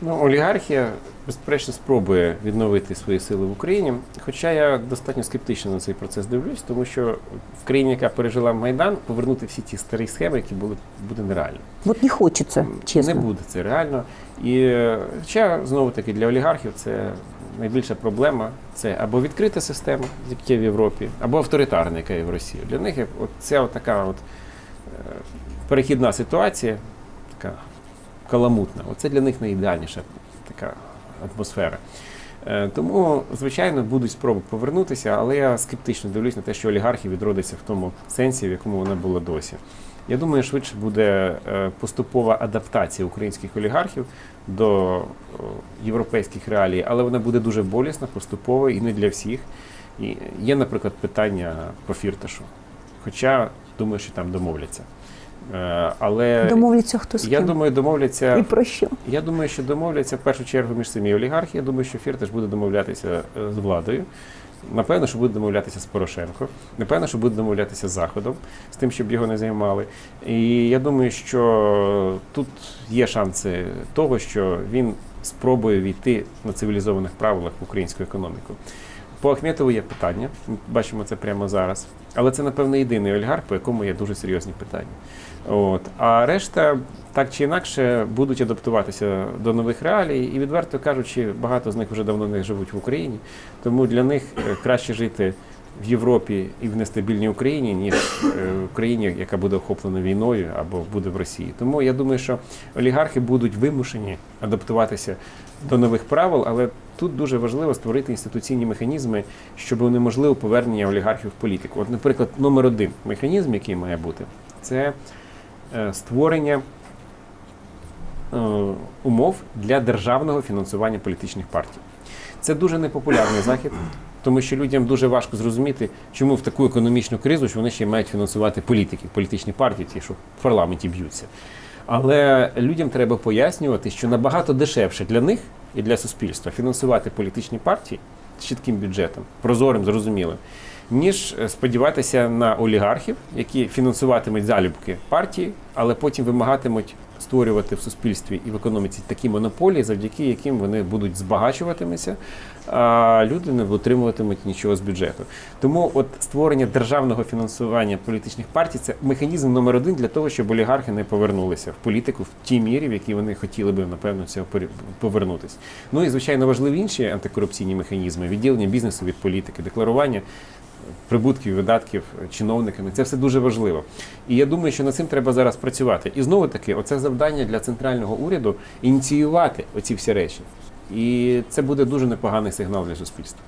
Ну, олігархія, безперечно, спробує відновити свої сили в Україні. Хоча я достатньо скептично на цей процес дивлюсь, тому що в країні, яка пережила Майдан, повернути всі ті старі схеми, які були, буде нереально. Вот не хочется, честно. Не буде це реально. І хоча знову таки для олігархів це найбільша проблема це або відкрита система, яка є в Європі, або авторитарна, яка є в Росії. Для них от ця от така от е, перехідна ситуація, така каламутна. Оце для них найідеальніша така атмосфера. Е, Тому, звичайно, будуть спроби повернутися, але я скептично дивлюсь на те, що олігархія відродиться в тому сенсі, в якому вона була досі. Я думаю, швидше буде е, поступова адаптація українських олігархів до європейських реалій, але вона буде дуже болісна, поступова і не для всіх. І є, наприклад, питання по фірташу. Хоча думаю, що там домовляться. Е, Але Домовляться хто з я думаю, домовляться І про що? я думаю, що домовляться в першу чергу між самі олігархи. Я думаю, що Фірташ буде домовлятися е, з владою. Напевно, що буде домовлятися з Порошенко. Напевно, що буде домовлятися з Заходом, з тим, щоб його не займали. І я думаю, що тут є шанси того, що він спробує війти на цивілізованих правилах в українську економіку. По Ахметову є питання, бачимо це прямо зараз. Але це, напевно, єдиний олігарх, по якому є дуже серйозні питання. От. А решта, так чи інакше, будуть адаптуватися до нових реалій, і, відверто кажучи, багато з них вже давно не живуть в Україні. Тому для них е, краще жити в Європі і в нестабільній Україні, ніж е, в країні, яка буде охоплена війною або буде в Росії. Тому я думаю, що олігархи будуть вимушені адаптуватися до нових правил, але тут дуже важливо створити інституційні механізми, щоб унеможливо повернення олігархів в політику. От, наприклад, номер один механізм, який має бути, це е, створення е, умов для державного фінансування політичних партій. Це дуже непопулярний захід, тому що людям дуже важко зрозуміти, чому в таку економічну кризу що вони ще мають фінансувати політиків, політичні партії, ті, що в парламенті б'ються. Але людям треба пояснювати, що набагато дешевше для них і для суспільства фінансувати політичні партії з чітким бюджетом, прозорим, зрозумілим, ніж е, сподіватися на олігархів, які фінансуватимуть залюбки партії, але потім вимагатимуть створювати в суспільстві і в економіці такі монополії, завдяки яким вони будуть збагачуватимися, а люди не отримуватимуть нічого з бюджету. Тому от створення державного фінансування політичних партій це механізм номер один для того, щоб олігархи не повернулися в політику в тій мірі, в якій вони хотіли би, напевно, цього повернутися. Ну і звичайно важливі інші антикорупційні механізми, відділення бізнесу від політики, декларування прибутків, видатків чиновниками. Це все дуже важливо. І я думаю, що над цим треба зараз працювати. І знову таки, оце завдання для центрального уряду ініціювати оці всі речі. І це буде дуже непоганий сигнал для суспільства.